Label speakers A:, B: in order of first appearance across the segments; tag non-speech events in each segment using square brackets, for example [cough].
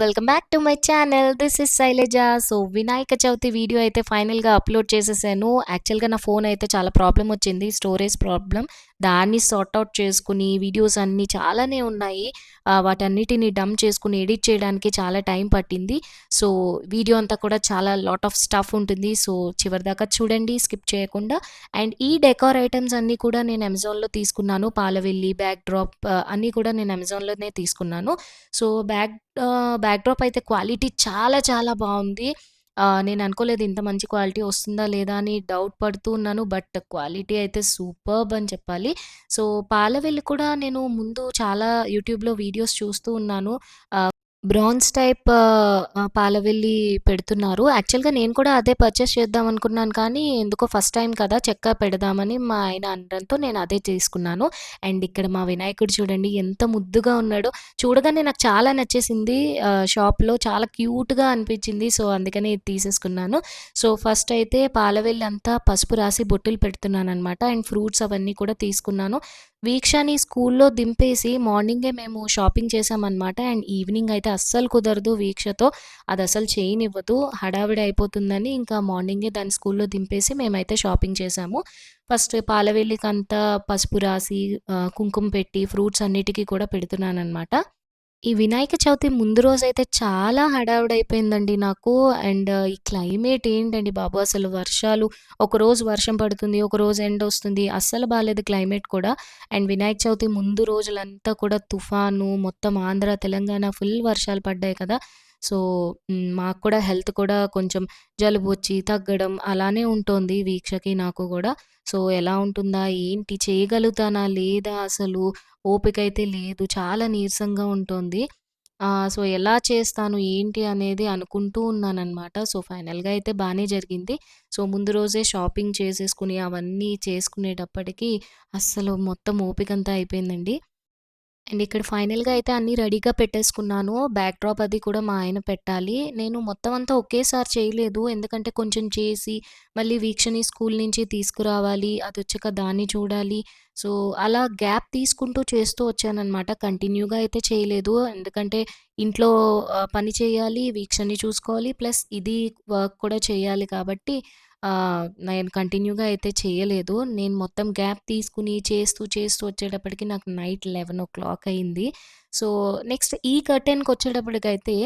A: Welcome back to my channel this is Shailaja so Vinayaka Chavithi video అయితే ఫైనల్గా upload చేసేసాను. యాక్చువల్గా నా ఫోన్ అయితే చాలా ప్రాబ్లం వచ్చింది. స్టోరేజ్ ప్రాబ్లం దాన్ని సార్ట్ అవుట్ చేసుకుని వీడియోస్ అన్నీ చాలానే ఉన్నాయి. వాటన్నిటిని డమ్ చేసుకుని ఎడిట్ చేయడానికి చాలా టైం పట్టింది. సో వీడియో అంతా కూడా చాలా లాట్ ఆఫ్ స్టఫ్ ఉంటుంది. సో చివరిదాకా చూడండి స్కిప్ చేయకుండా. అండ్ ఈ డెకార్ ఐటమ్స్ అన్నీ కూడా నేను అమెజాన్లో తీసుకున్నాను. పాలవెల్లి బ్యాక్ డ్రాప్ అన్నీ కూడా నేను అమెజాన్లోనే తీసుకున్నాను. సో బ్యాక్ బ్యాక్ డ్రాప్ అయితే క్వాలిటీ చాలా చాలా బాగుంది. నేను అనుకోలేదు ఇంత మంచి క్వాలిటీ వస్తుందా లేదా అని డౌట్ పడుతూ ఉన్నాను బట్ క్వాలిటీ అయితే సూపర్బ్ అని చెప్పాలి. సో పాలవెల్లి కూడా నేను ముందు చాలా యూట్యూబ్లో వీడియోస్ చూస్తూ ఉన్నాను. బ్రాన్స్ టైప్ పాలవెల్లి పెడుతున్నారు. యాక్చువల్గా నేను కూడా అదే పర్చేస్ చేద్దాం అనుకున్నాను కానీ ఎందుకో ఫస్ట్ టైం కదా చెక్క పెడదామని మా ఆయన అనడంతో నేను అదే తీసుకున్నాను అండ్ ఇక్కడ మా వినాయకుడు చూడండి ఎంత ముద్దుగా ఉన్నాడో. చూడగానే నాకు చాలా నచ్చేసింది. షాప్లో చాలా క్యూట్గా అనిపించింది. సో అందుకనే ఇది తీసేసుకున్నాను. సో ఫస్ట్ అయితే పాలవెల్లి అంతా పసుపు రాసి బొట్టులు పెడుతున్నాను అనమాట అండ్ ఫ్రూట్స్ అవన్నీ కూడా తీసుకున్నాను. వీక్షాని స్కూల్లో దింపేసి మార్నింగే మేము షాపింగ్ చేసామన్నమాట అండ్ ఈవినింగ్ అయితే అస్సలు కుదరదు వీక్షతో. అది అసలు చేయనివ్వదు. హడావిడి అయిపోతుందని ఇంకా మార్నింగే దాన్ని స్కూల్లో దింపేసి మేమైతే షాపింగ్ చేసాము ఫస్ట్ పాలవెల్లికంతా పసుపు రాసి కుంకుమ పెట్టి ఫ్రూట్స్ అన్నిటికీ కూడా పెడుతున్నాను అనమాట ఈ వినాయక చవితి ముందు రోజైతే చాలా హడావిడైపోయిందండి నాకు. అండ్ ఈ క్లైమేట్ ఏంటండి బాబు అసలు వర్షాలు. ఒకరోజు వర్షం పడుతుంది ఒకరోజు ఎండ వస్తుంది. అస్సలు బాగాలేదు క్లైమేట్ కూడా. అండ్ వినాయక చవితి ముందు రోజులంతా కూడా తుఫాను మొత్తం ఆంధ్ర తెలంగాణ ఫుల్ వర్షాలు పడ్డాయి కదా. సో మాకు కూడా హెల్త్ కూడా కొంచెం జలుబు వచ్చి తగ్గడం అలానే ఉంటుంది వీక్షకి నాకు కూడా. సో ఎలా ఉంటుందా? ఏంటి? చేయగలుగుతానా? లేదా? అసలు ఓపిక అయితే లేదు. చాలా నీరసంగా ఉంటుంది. సో ఎలా చేస్తాను? ఏంటి? అనేది అనుకుంటూ ఉన్నానన్నమాట. సో ఫైనల్గా అయితే బాగానే జరిగింది. సో ముందు రోజే షాపింగ్ చేసేసుకుని అవన్నీ చేసుకునేటప్పటికి అస్సలు మొత్తం ఓపిక అంతా అయిపోయిందండి. అండ్ ఇక్కడ ఫైనల్గా అయితే అన్నీ రెడీగా పెట్టేసుకున్నాను. బ్యాక్ డ్రాప్ అది కూడా మా ఆయన పెట్టాలి. నేను మొత్తం అంతా ఒకేసారి చేయలేదు. ఎందుకంటే కొంచెం చేసి మళ్ళీ వీక్షని స్కూల్ నుంచి తీసుకురావాలి. అది వచ్చాక దాన్ని చూడాలి. సో అలా గ్యాప్ తీసుకుంటూ చేస్తూ వచ్చానమాట కంటిన్యూగా అయితే చేయలేదు. ఎందుకంటే ఇంట్లో పని చేయాలి వీక్షని చూసుకోవాలి. ప్లస్ ఇది వర్క్ కూడా చేయాలి కాబట్టి నేను కంటిన్యూగా అయితే చేయలేదు. నేను మొత్తం గ్యాప్ తీసుకుని చేస్తూ చేస్తూ వచ్చేటప్పటికి నాకు నైట్ లెవెన్ ఓ క్లాక్ అయింది. సో నెక్స్ట్ ఈ కర్టెన్కి వచ్చేటప్పటికైతే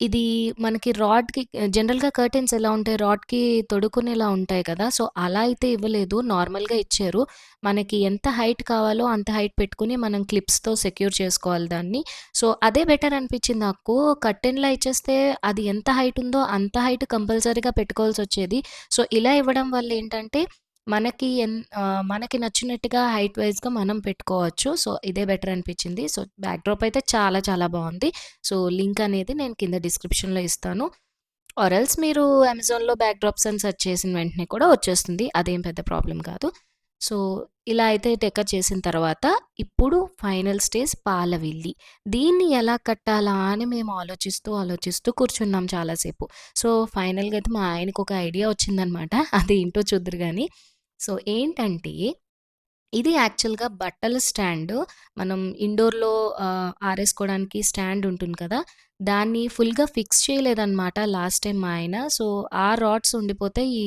A: ఇది మనకి రాడ్కి జనరల్గా కర్టెన్స్ ఎలా ఉంటాయి? రాడ్కి తొడుక్కునేలా ఉంటాయి కదా! సో అలా అయితే ఇవ్వలేదు. నార్మల్గా ఇచ్చారు. మనకి ఎంత హైట్ కావాలో అంత హైట్ పెట్టుకుని మనం క్లిప్స్తో సెక్యూర్ చేసుకోవాలి దాన్ని. సో అదే బెటర్ అనిపించింది నాకు. కర్టెన్లా ఇచ్చేస్తే అది ఎంత హైట్ ఉందో అంత హైట్ కంపల్సరీగా పెట్టుకోవాల్సి వచ్చేది. సో ఇలా ఇవ్వడం వల్ల ఏంటంటే మనకి ఎన్ మనకి నచ్చినట్టుగా హైట్ వైజ్గా మనం పెట్టుకోవచ్చు. సో ఇదే బెటర్ అనిపించింది. సో బ్యాక్ డ్రాప్ అయితే చాలా చాలా బాగుంది. సో లింక్ అనేది నేను కింద డిస్క్రిప్షన్లో ఇస్తాను. ఆర్ఎల్స్ మీరు అమెజాన్లో బ్యాక్డ్రాప్స్ అని సెర్చ్ చేసిన వెంటనే కూడా వచ్చేస్తుంది. అదేం పెద్ద ప్రాబ్లం కాదు. సో ఇలా అయితే టెక్క చేసిన తర్వాత ఇప్పుడు ఫైనల్ స్టేజ్ పాలవిల్లి. దీన్ని ఎలా కట్టాలా అని మేము ఆలోచిస్తూ ఆలోచిస్తూ కూర్చున్నాం చాలాసేపు. సో ఫైనల్గా అయితే మా ఆయనకు ఒక ఐడియా వచ్చిందనమాట. అది ఏంటో చూద్దరు కానీ సో ఏంటంటే ఇది యాక్చువల్‌గా బట్టల స్టాండ్ మనం ఇండోర్‌లో ఆరేసుకోవడానికి స్టాండ్ ఉంటుంది కదా! దాన్ని ఫుల్‌గా ఫిక్స్ చేయలేదనమాట లాస్ట్ టైం మా ఆయన. సో, ఆ రాడ్స్ ఉండిపోతే ఈ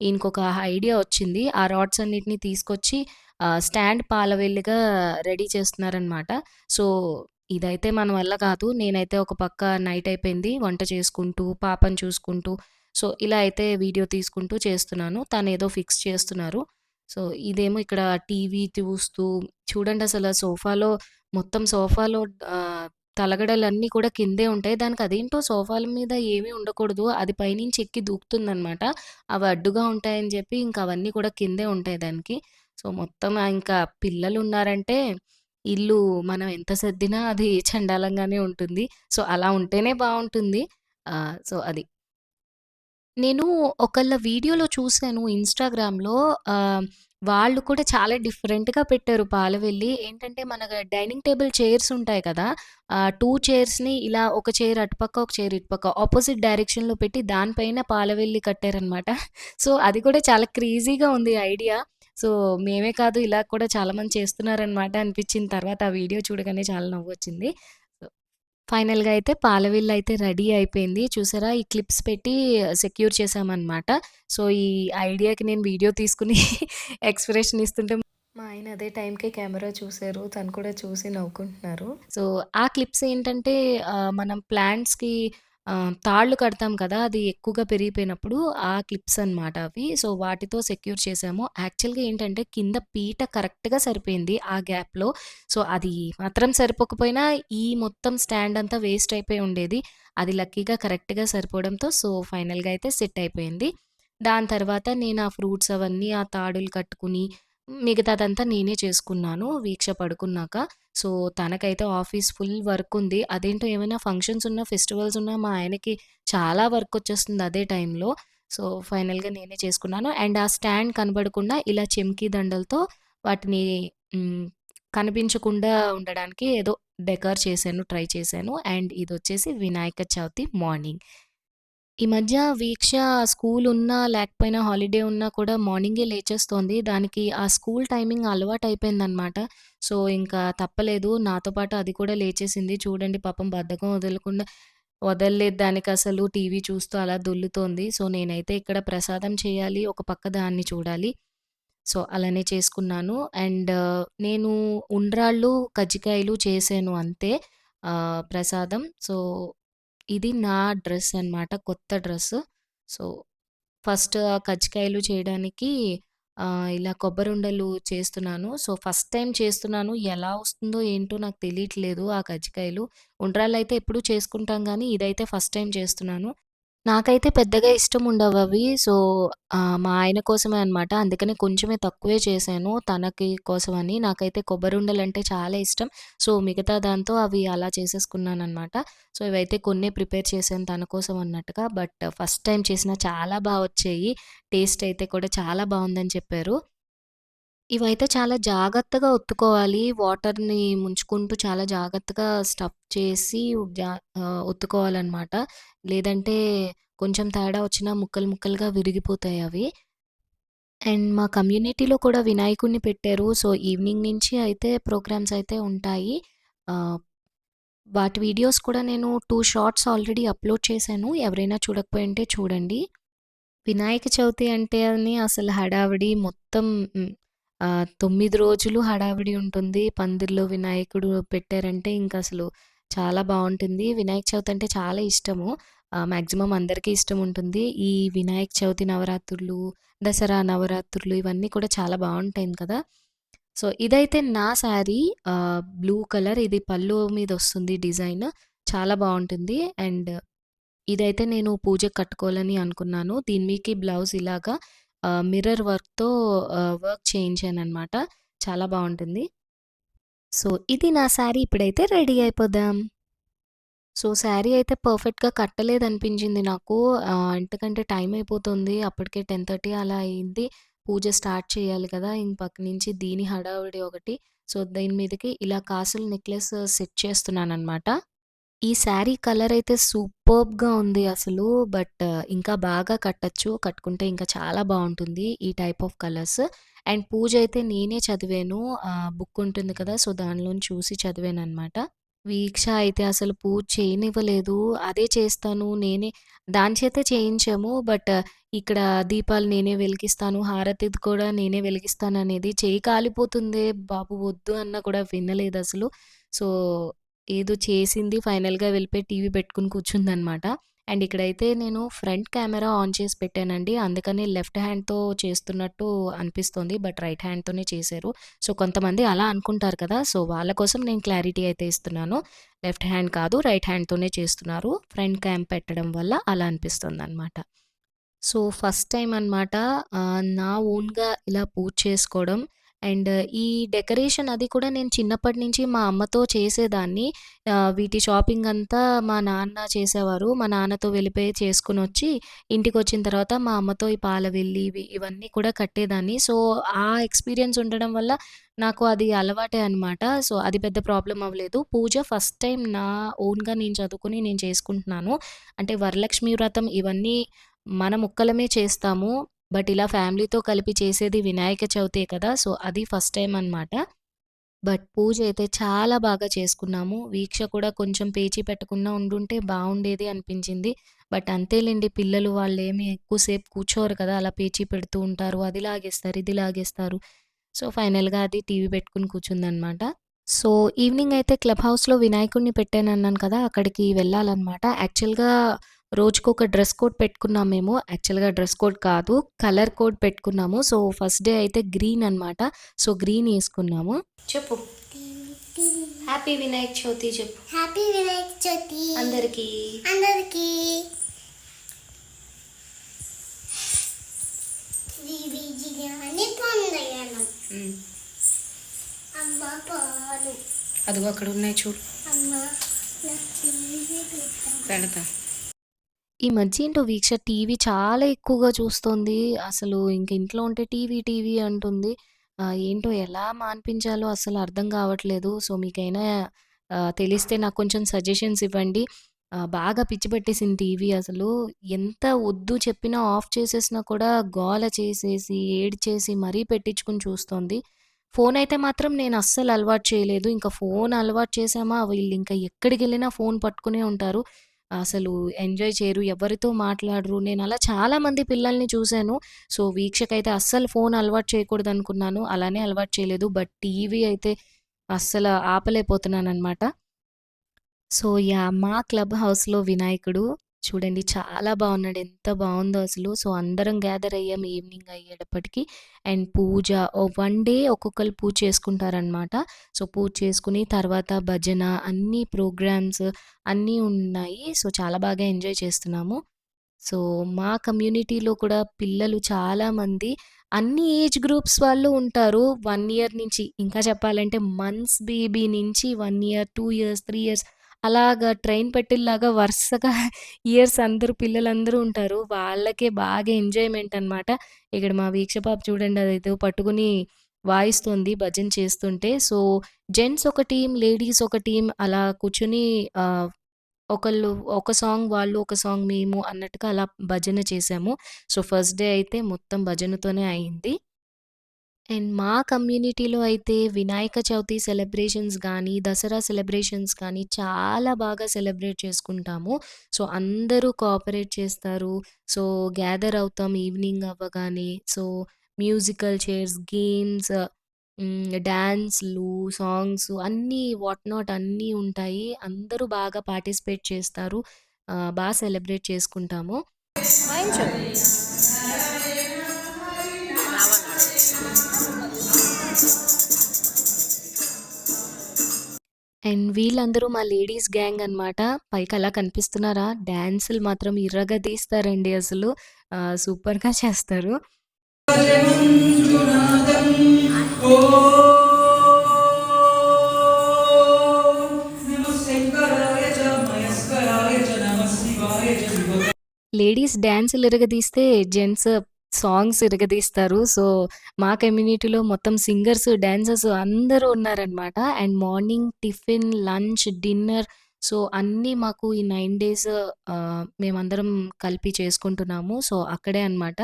A: ఈయనకొక ఐడియా వచ్చింది. ఆ రాడ్స్ అన్నిటిని తీసుకొచ్చి స్టాండ్ పాలవెల్లిగా రెడీ చేస్తున్నారనమాట. సో, ఇదైతే మన వల్ల కాదు. నేనైతే ఒక పక్క నైట్ అయిపోయింది. వంట చేసుకుంటూ, పాపను చూసుకుంటూ, సో, ఇలా అయితే వీడియో తీసుకుంటూ చేస్తున్నాను. తను ఏదో ఫిక్స్ చేస్తున్నారు. సో, ఇదేమో ఇక్కడ టీవీ చూస్తూ చూడండి అసలు సోఫాలో మొత్తం సోఫాలో తలగడలన్నీ కూడా కిందే ఉంటాయి. దానికి అదేంటో సోఫాల మీద ఏమీ ఉండకూడదు. అది పైనుంచి ఎక్కి దూకుతుందనమాట. అవి అడ్డుగా ఉంటాయని చెప్పి ఇంకా అవన్నీ కూడా కిందే ఉంటాయి దానికి. సో, మొత్తం ఇంకా పిల్లలు ఉన్నారంటే ఇల్లు మనం ఎంత సర్దినా అది చండాలంగానే ఉంటుంది. సో, అలా ఉంటేనే బాగుంటుంది సో, అది. నేను ఒకళ్ళ వీడియోలో చూసాను ఇన్‌స్టాగ్రామ్‌లో ఆహ్, వాళ్ళు కూడా చాలా డిఫరెంట్‌గా పెట్టారు పాలవెల్లి. ఏంటంటే మన డైనింగ్ టేబుల్ చైర్స్ ఉంటాయి కదా! ఆహ్, 2 చైర్స్‌ని ఇలా ఒక చైర్ అటుపక్క, ఒక చైర్ ఇటుపక్క ఆపోజిట్ డైరెక్షన్‌లో పెట్టి దానిపైన పాలవెల్లి కట్టారనమాట. సో, అది కూడా చాలా క్రేజీగా ఉంది ఐడియా. సో, మేమే కాదు ఇలా కూడా చాలామంది చేస్తున్నారనమాట అనిపించిన తర్వాత ఆ వీడియో చూడగానే చాలా నవ్వొచ్చింది. ఫైనల్‌గా అయితే పాలవిల్లు అయితే రెడీ అయిపోయింది. చూసారా ఈ క్లిప్స్ పెట్టి సెక్యూర్ చేశామనమాట. సో, ఈ ఐడియాకి నేను వీడియో తీసుకుని [laughs] ఎక్స్‌ప్రెషన్ ఇస్తుంటే మా ఆయన అదే టైంకే కెమెరా చూసారు. తను కూడా చూసి నవ్వుకుంటున్నారు. సో, ఆ క్లిప్స్ ఏంటంటే మనం ప్లాంట్స్‌కి ఆహ్, తాళ్ళు కడతాం కదా! అది ఎక్కువగా పెరిగిపోయినప్పుడు ఆ క్లిప్స్ అనమాట అవి. సో, వాటితో సెక్యూర్ చేసాము యాక్చువల్‌గా ఏంటంటే కింద పీట కరెక్ట్‌గా సరిపోయింది ఆ గ్యాప్‌లో. సో, అది మాత్రం సరిపోకపోయినా ఈ మొత్తం స్టాండ్ అంతా వేస్ట్ అయిపోయి ఉండేది. అది లక్కీగా కరెక్ట్‌గా సరిపోవడంతో సో, ఫైనల్‌గా అయితే సెట్ అయిపోయింది. దాని తర్వాత నేను ఆ ఫ్రూట్స్ అవన్నీ ఆ తాడులు కట్టుకుని మిగతాదంతా నేనే చేసుకున్నాను వీక్ష పడుకున్నాక. సో, తనకైతే ఆఫీస్ ఫుల్ వర్క్ ఉంది. అదేంటో ఏమైనా ఫంక్షన్స్ ఉన్నా, ఫెస్టివల్స్ ఉన్నా మా ఆయనకి చాలా వర్క్ వచ్చేస్తుంది అదే టైంలో. సో, ఫైనల్‌గా నేనే చేసుకున్నాను. అండ్ ఆ స్టాండ్ కనబడకుండా ఇలా చెమ్కీ దండలతో వాటిని కనిపించకుండా ఉండడానికి ఏదో డెకర్ చేశాను, ట్రై చేశాను. అండ్ ఇది వచ్చేసి వినాయక చవితి మార్నింగ్. ఈ మధ్య వీక్ష స్కూల్ ఉన్నా, లేకపోయినా హాలిడే ఉన్నా కూడా మార్నింగే లేచేస్తోంది. దానికి ఆ స్కూల్ టైమింగ్ అలవాటు అయిపోయిందనమాట సో, ఇంకా తప్పలేదు. నాతో పాటు అది కూడా లేచేసింది. చూడండి పాపం బద్ధకం వదలకుండా వదలలేదు దానికసలు. టీవీ చూస్తూ అలా దొల్లుతోంది సో, నేనైతే ఇక్కడ ప్రసాదం చేయాలి. ఒక పక్క దాన్ని చూడాలి. సో, అలానే చేసుకున్నాను. అండ్ నేను ఉండ్రాళ్ళు, కజ్జికాయలు చేశాను అంతే ప్రసాదం. సో, ఇది నా డ్రెస్ అనమాట. కొత్త డ్రెస్. సో, ఫస్ట్ ఆ కజ్జికాయలు చేయడానికి ఇలా కొబ్బరి ఉండలు చేస్తున్నాను. సో, ఫస్ట్ టైం చేస్తున్నాను. ఎలా వస్తుందో ఏంటో నాకు తెలియట్లేదు ఆ కజ్జికాయలు. ఉండ్రాళ్ళైతే ఎప్పుడూ చేసుకుంటాం కానీ ఇదైతే ఫస్ట్ టైం చేస్తున్నాను. నాకైతే పెద్దగా ఇష్టం ఉండవవి. సో, ఆహ్, మా ఆయన కోసమే అనమాట. అందుకనే కొంచెమే తక్కువే చేశాను. తనకి కోసమని. నాకైతే కొబ్బరుండలంటే చాలా ఇష్టం. సో, మిగతా దాంతో అవి అలా చేసేసుకున్నాననమాట. సో, ఇవైతే కొన్నే ప్రిపేర్ చేశాను తన కోసం అన్నట్టుగా. బట్ ఫస్ట్ టైమ్ చేసినా చాలా బా వచ్చాయి. టేస్ట్ అయితే కూడా చాలా బావుందని చెప్పారు. ఇవైతే చాలా జాగ్రత్తగా ఒత్తుకోవాలి. వాటర్‌ని ముంచుకుంటూ చాలా జాగ్రత్తగా స్టఫ్ చేసి జా ఆహ్, ఒత్తుకోవాలనమాట. లేదంటే కొంచెం తేడా వచ్చినా ముక్కలు ముక్కలుగా విరిగిపోతాయి అవి అండ్ మా కమ్యూనిటీలో కూడా వినాయకుడిని పెట్టారు. సో, ఈవినింగ్ నుంచి అయితే ప్రోగ్రామ్స్ అయితే ఉంటాయి. ఆహ్, వాటి వీడియోస్ కూడా నేను 2 షార్ట్స్ ఆల్రెడీ అప్‌లోడ్ చేశాను. ఎవరైనా చూడకపోయుంటే చూడండి. వినాయక చవితి అంటే అని అసలు హడావిడి మొత్తం హ్మ్. తొమ్మిది రోజులు హడావిడి ఉంటుంది. పందిర్లో వినాయకుడు పెట్టారంటే ఇంకా అసలు చాలా బాగుంటుంది వినాయక చవితి అంటే చాలా ఇష్టము. మ్యాక్సిమం మాక్సిమం అందరికీ ఇష్టం ఉంటుంది. ఈ వినాయక చవితి నవరాత్రులు, దసరా నవరాత్రులు ఇవన్నీ కూడా చాలా బాగుంటాయి కదా! సో, ఇదైతే నా శారీ బ్లూ కలర్ ఇది పళ్ళు మీద వస్తుంది డిజైన్. చాలా బాగుంటుంది అండ్ ఇదైతే నేను పూజ కట్టుకోవాలని అనుకున్నాను. దీని మీదకి బ్లౌజ్ ఇలాగా మిర్రర్ వర్క్‌తో వర్క్ చేయించాను అనమాట చాలా బాగుంటుంది సో, ఇది నా శారీ. ఇప్పుడైతే రెడీ అయిపోదాం. సో, శారీ అయితే పర్ఫెక్ట్‌గా కట్టలేదనిపించింది నాకు. ఎందుకంటే టైం అయిపోతుంది. అప్పటికే 10:30 అలా అయింది. పూజ స్టార్ట్ చేయాలి కదా! ఇంక పక్క నుంచి దీని హడావిడి ఒకటి. సో, దీని మీదకి ఇలా కాసుల నెక్లెస్ సెట్ చేస్తున్నాను అనమాట ఈ శారీ కలర్ అయితే సూపర్బ్‌గా ఉంది అసలు. బట్ ఇంకా బాగా కట్టొచ్చు. కట్టుకుంటే ఇంకా చాలా బావుంటుంది. ఈ టైప్ ఆఫ్ కలర్స్. అండ్ పూజ అయితే నేనే చదివాను. ఆహ్, బుక్ ఉంటుంది కదా! సో, దానిలోని చూసి చదివాననమాట. వీక్ష అయితే అసలు పూజ చేయనివ్వలేదు. అదే చేస్తాను నేనే దాని చేతే చేయించాము. బట్ ఇక్కడ దీపాలు నేనే వెలిగిస్తాను. హారతిది కూడా నేనే వెలిగిస్తాననేది. చేయి కాలిపోతుందే బాబు వద్దు అన్నా కూడా వినలేదసలు. సో, ఏదో చేసింది ఫైనల్‌గా వెళ్ళిపోయి టీవీ పెట్టుకుని కూర్చుందనమాట. అండ్ ఇక్కడైతే నేను ఫ్రంట్ కెమెరా ఆన్ చేసి పెట్టానండి. అందుకని లెఫ్ట్ హ్యాండ్‌తో చేస్తున్నట్టు అనిపిస్తుంది. బట్ రైట్ హ్యాండ్‌తోనే చేశారు. సో, కొంతమంది అలా అనుకుంటారు కదా! సో, వాళ్ళ కోసం నేను క్లారిటీ అయితే ఇస్తున్నాను. లెఫ్ట్ హ్యాండ్ కాదు రైట్ హ్యాండ్‌తోనే చేస్తున్నారు. ఫ్రంట్ క్యామ్ పెట్టడం వల్ల అలా అనిపిస్తుంది అనమాట సో, ఫస్ట్ టైం అనమాట నా ఓన్‌గా ఇలా పూజ చేసుకోవడం. అండ్ ఈ డెకరేషన్ అది కూడా నేను చిన్నప్పటి నుంచి మా అమ్మతో చేసేదాన్ని. వీటి షాపింగ్ అంతా మా నాన్న చేసేవారు. మా నాన్నతో వెళ్ళిపోయి చేసుకుని వచ్చి ఇంటికి వచ్చిన తర్వాత మా అమ్మతో ఈ పాలవెల్లి ఇవి ఇవన్నీ కూడా కట్టేదాన్ని. సో, ఆ ఎక్స్‌పీరియన్స్ ఉండడం వల్ల నాకు అది అలవాటే అనమాట. సో, అది పెద్ద ప్రాబ్లమ్ అవ్వలేదు. పూజ ఫస్ట్ టైం నా ఓన్‌గా నేను చదువుకుని నేను చేసుకుంటున్నాను. అంటే వరలక్ష్మి వ్రతం ఇవన్నీ మన ముక్కలమే చేస్తాము. బట్ ఇలా ఫ్యామిలీతో కలిపి చేసేది వినాయక చవితే కదా! సో, అది ఫస్ట్ టైం అనమాట. బట్ పూజ అయితే చాలా బాగా చేసుకున్నాము. వీక్ష కూడా కొంచెం పేచీ పెట్టకుండా ఉండుంటే బాగుండేది అనిపించింది. బట్ అంతేలేండి పిల్లలు వాళ్ళేమి ఏమి ఎక్కువసేపు కూర్చోరు కదా! అలా పేచీ పెడుతూ ఉంటారు. అది లాగేస్తారు, ఇది లాగేస్తారు. సో, ఫైనల్‌గా అది టీవీ పెట్టుకుని కూర్చుందనమాట. సో, ఈవినింగ్ అయితే క్లబ్ హౌస్‌లో వినాయకుడిని పెట్టానన్నాను కదా! అక్కడికి వెళ్ళాలన్నమాట యాక్చువల్‌గా రోజుకొక డ్రెస్ కోడ్ పెట్టుకున్నాం మేము. యాక్చువల్‌గా డ్రెస్ కోడ్ కాదు. కలర్ కోడ్ పెట్టుకున్నాము. సో, ఫస్ట్ డే అయితే గ్రీన్ అనమాట. సో, గ్రీన్ యేసుకున్నాము. చెప్పు. హ్యాపీ వినాయక చవితి చెప్పు.
B: హ్యాపీ వినాయక చవితి
A: అందరికీ.
B: అందరికి
A: అదిగో అక్కడ ఉన్నాయి చూడు. పెడతా. ఈ మధ్య ఏంటో వీక్ష టీవీ చాలా ఎక్కువగా చూస్తోంది. అసలు ఇంక ఇంట్లో ఉంటే టీవీ, టీవీ అంటుంది. ఆహ్, ఏంటో ఎలా మాన్పించాలో అసలు అర్థం కావట్లేదు. సో, మీకైనా ఆహ్, తెలిస్తే నాకు కొంచెం సజెషన్స్ ఇవ్వండి. ఆహ్, బాగా పిచ్చి పట్టేసింది టీవీ అసలు. ఎంత వద్దు చెప్పినా ఆఫ్ చేసేసినా కూడా గోల చేసేసి, ఏడ్చేసి మరీ పెట్టించుకొని చూస్తోంది. ఫోన్ అయితే మాత్రం నేను అస్సలు అలవాటు చేయలేదు. ఇంక ఫోన్ అలవాటు చేశామా వీళ్ళింక ఎక్కడికెళ్ళినా ఫోన్ పట్టుకునే ఉంటారు. అసలు ఎంజాయ్ చేయరు. ఎవరితో మాట్లాడరు. నేను చాలా మంది పిల్లల్ని చూశాను సో, వీక్షకైతే అస్సలు ఫోన్ అలవాటు చేయకూడదనుకున్నాను. అలానే అలవాటు చేయలేదు. బట్ టీవీ అయితే అస్సలు ఆపలేకపోతున్నాను అనమాట సో, యా మా క్లబ్ హౌస్‌లో వినాయకుడు చూడండి చాలా బాగున్నాడు ఎంత బాగుందో అసలు. సో, అందరం గ్యాదర్ అయ్యాం ఈవినింగ్ అయ్యేటప్పటికి. అండ్ పూజ వన్ డే ఒక్కొక్కరు పూజ చేసుకుంటారనమాట. సో, పూజ చేసుకుని తర్వాత భజన అన్ని ప్రోగ్రామ్స్ అన్నీ ఉన్నాయి. సో, చాలా బాగా ఎంజాయ్ చేస్తున్నాము. సో, మా కమ్యూనిటీలో కూడా పిల్లలు చాలామంది అన్ని ఏజ్ గ్రూప్స్ వాళ్ళు ఉంటారు. వన్ ఇయర్ నుంచి ఇంకా చెప్పాలంటే మంత్స్ బేబీ నుంచి one year, two years, three years అలాగా ట్రైన్ పెట్టిల్లాగా వరుసగా [laughs] ఇయర్స్ అందరూ పిల్లలందరూ ఉంటారు. వాళ్ళకే బాగా ఎంజాయ్‌మెంట్ అనమాట. ఇక్కడ మా వీక్ష పాప చూడండి అదైతే పట్టుకొని వాయిస్తుంది భజన చేస్తుంటే. సో, జెంట్స్ ఒక టీం లేడీస్ ఒక టీం అలా కూర్చుని ఒకళ్ళు ఒక సాంగ్ వాళ్ళు, ఒక సాంగ్ మేము అన్నట్టుగా అలా భజన చేసాము సో, ఫస్ట్ డే అయితే మొత్తం భజనతోనే అయింది. అండ్ మా కమ్యూనిటీలో అయితే వినాయక చవితి సెలబ్రేషన్స్ కానీ దసరా సెలబ్రేషన్స్ కానీ చాలా బాగా సెలబ్రేట్ చేసుకుంటాము. సో, అందరూ కోఆపరేట్ చేస్తారు. సో, గ్యాదర్ అవుతాం ఈవినింగ్ అవ్వగానే. సో, మ్యూజికల్ చైర్స్, గేమ్స్ డ్యాన్స్లు సాంగ్స్ అన్నీ వాట్ నాట్ అన్నీ ఉంటాయి. అందరూ బాగా పార్టిసిపేట్ చేస్తారు. బాగా సెలబ్రేట్ చేసుకుంటాము. అండ్ వీళ్ళందరూ మా లేడీస్ గ్యాంగ్ అనమాట. అలా కనిపిస్తున్నారా? డాన్సులు మాత్రం ఇరగదీస్తారండి అసలు. సూపర్‌గా చేస్తారు. లేడీస్ డాన్సులు ఇరగదీస్తే జెంట్స్ సాంగ్స్ ఇరగదీస్తారు. సో, మా కమ్యూనిటీలో మొత్తం సింగర్స్, డాన్సర్స్ అందరూ ఉన్నారనమాట. And morning tiffin, lunch, dinner so, అన్నీ మాకు ఈ 9 డేస్ ఆహ్, మేమందరం కలిపి చేసుకుంటున్నాము. సో, అక్కడే అనమాట.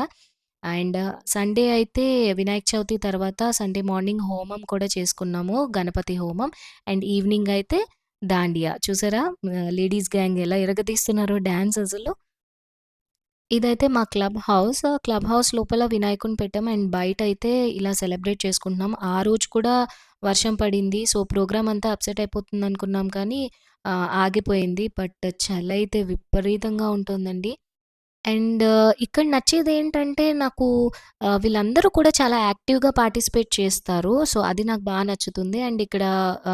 A: అండ్ సండే అయితే వినాయక చవితి తర్వాత సండే మార్నింగ్ హోమం కూడా చేసుకున్నాము. గణపతి హోమం. అండ్ ఈవినింగ్ అయితే దాండియా. చూసారా? ఆహ్, లేడీస్ గ్యాంగ్ ఎలా ఇరగదీస్తున్నారో డాన్స్ అసలు. ఇదైతే మా క్లబ్ హౌస్. క్లబ్ హౌస్ లోపల వినాయకుడిని పెట్టాం. అండ్ బయటైతే ఇలా సెలబ్రేట్ చేసుకుంటున్నాం. ఆ రోజు కూడా వర్షం పడింది. సో, ప్రోగ్రామ్ అంతా అప్‌సెట్ అయిపోతుందనుకున్నాం కానీ ఆహ్, ఆగిపోయింది. బట్ చలైతే విపరీతంగా ఉంటుందండి. అండ్ ఇక్కడ నచ్చేది ఏంటంటే నాకు వీళ్ళందరూ కూడా చాలా యాక్టివ్‌గా పార్టిసిపేట్ చేస్తారు. సో, అది నాకు బాగా నచ్చుతుంది. అండ్ ఇక్కడ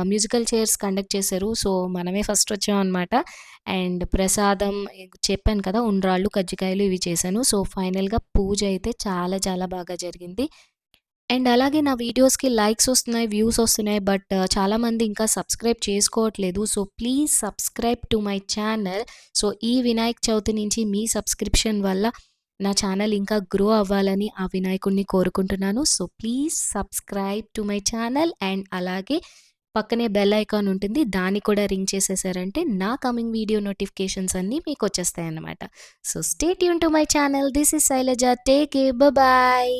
A: మ్యూజికల్ చైర్స్ కండక్ట్ చేశారు. సో, మనమే ఫస్ట్ వచ్చామనమాట. అండ్ ప్రసాదం చెప్పాను కదా! ఉండ్రాళ్ళు, కజ్జికాయలు ఇవి చేశాను. సో, ఫైనల్‌గా పూజ అయితే చాలా చాలా బాగా జరిగింది. అండ్ అలాగే నా వీడియోస్‌కి లైక్స్ వస్తున్నాయి, వ్యూస్ వస్తున్నాయి. బట్ చాలామంది ఇంకా సబ్స్క్రైబ్ చేసుకోవట్లేదు. So, please subscribe to my channel. So, ఈ వినాయక చవితి నుంచి మీ సబ్స్క్రిప్షన్ వల్ల నా ఛానల్ ఇంకా గ్రో అవ్వాలని ఆ వినాయకుడిని కోరుకుంటున్నాను. So, please subscribe to my channel and అలాగే పక్కనే బెల్ ఐకాన్ ఉంటుంది. దాన్ని కూడా రింగ్ చేసేసారంటే నా కమింగ్ వీడియో నోటిఫికేషన్స్ అన్నీ మీకు వచ్చేస్తాయి అన్నమాట so, stay Yoon to my channel. This is Shailaja. Take a bye.